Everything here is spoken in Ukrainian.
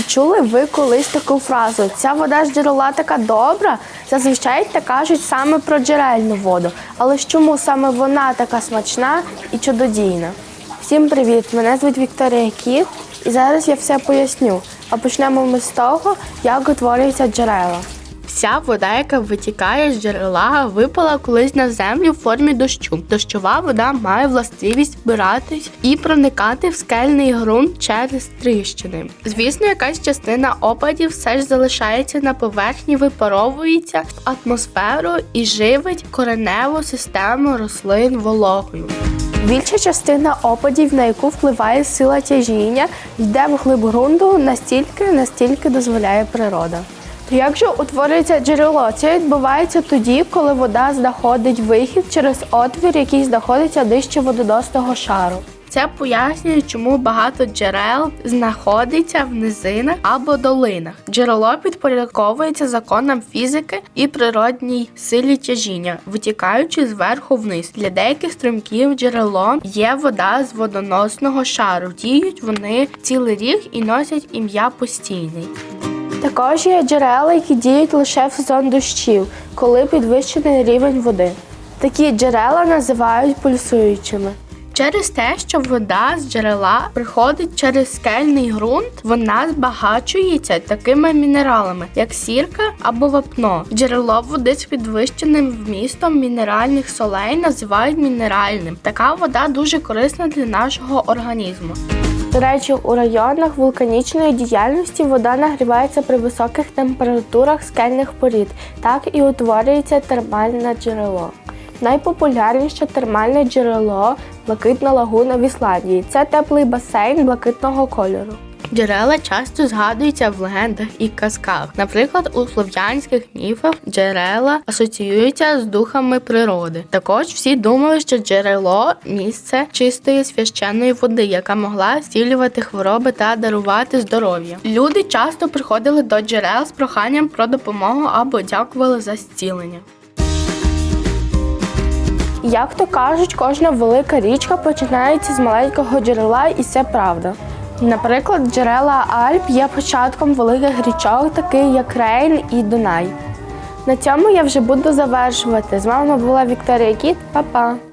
Чи чули ви колись таку фразу? Ця вода з джерела така добра? Зазвичай та кажуть саме про джерельну воду. Але ж чому саме вона така смачна і чудодійна? Всім привіт! Мене звуть Вікторія Кіт, і зараз я все поясню. А почнемо ми з того, як утворюються джерела. Вся вода, яка витікає з джерела, випала колись на землю в формі дощу. Дощова вода має властивість збиратись і проникати в скельний ґрунт через тріщини. Звісно, якась частина опадів все ж залишається на поверхні, випаровується в атмосферу і живить кореневу систему рослин вологою. Більша частина опадів, на яку впливає сила тяжіння, йде в глиб ґрунту настільки, настільки дозволяє природа. Як же утворюється джерело? Це відбувається тоді, коли вода знаходить вихід через отвір, який знаходиться нижче водоносного шару. Це пояснює, чому багато джерел знаходиться в низинах або долинах. Джерело підпорядковується законам фізики і природній силі тяжіння, витікаючи зверху вниз. Для деяких струмків джерелом є вода з водоносного шару. Діють вони цілий рік і носять ім'я постійний. Також є джерела, які діють лише в сезон дощів, коли підвищений рівень води. Такі джерела називають пульсуючими. Через те, що вода з джерела приходить через скельний ґрунт, вона збагачується такими мінералами, як сірка або вапно. Джерело води з підвищеним вмістом мінеральних солей називають мінеральним. Така вода дуже корисна для нашого організму. До речі, у районах вулканічної діяльності вода нагрівається при високих температурах скельних порід, так і утворюється термальне джерело. Найпопулярніше термальне джерело блакитна лагуна в Ісландії. Це теплий басейн блакитного кольору. Джерела часто згадуються в легендах і казках. Наприклад, у слов'янських міфах джерела асоціюються з духами природи. Також всі думали, що джерело місце чистої священної води, яка могла зцілювати хвороби та дарувати здоров'я. Люди часто приходили до джерел з проханням про допомогу або дякували за зцілення. Як то кажуть, кожна велика річка починається з маленького джерела, і це правда. Наприклад, джерела Альп є початком великих річок, таких як Рейн і Дунай. На цьому я вже буду завершувати. З вами була Вікторія Кіт, Па-па!